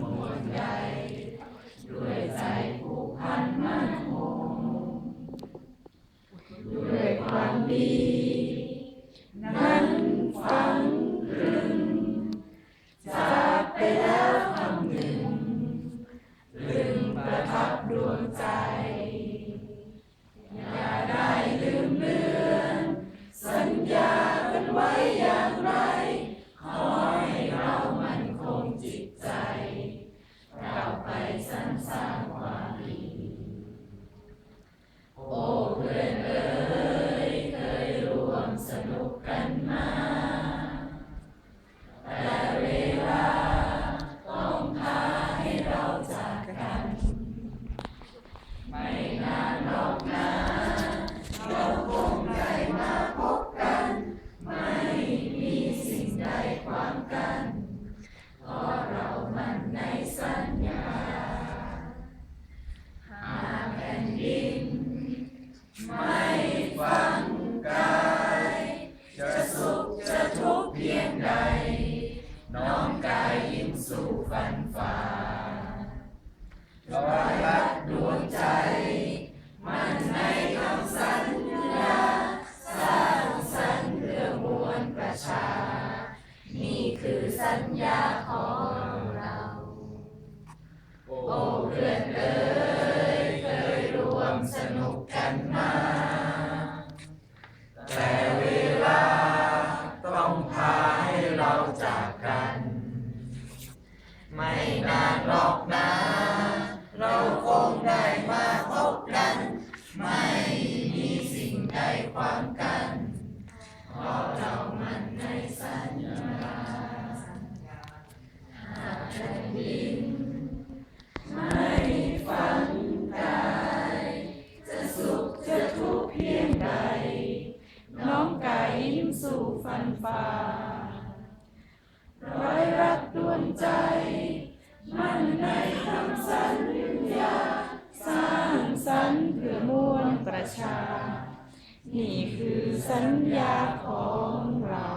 หวงใยด้วยใจผูกพันมั่นคงด้วยความดี ไม่ฟังกายจะสุขจะทุกข์เพียงใด น้องกายยิ้มสู่ฟันฝ่ารอยรักดวงใจ มันในคำสัญญาสร้างสรรค์เพื่อมวลประชา นี่คือสัญญาของเรา โอ้เพื่อนเอ๋ยเคยร่วมสนุกกัน ไม่นานหรอกนะ เราคงได้มาพบกัน ไม่มีสิ่งใดขวางกันเพราะเรามันในสัญญาหากแผ่นดินไม่ฟังกายจะสุขจะทุกข์เพียงใด น้องกายยิ้มสู่ฟันฝ่า นี่คือสัญญาของเรา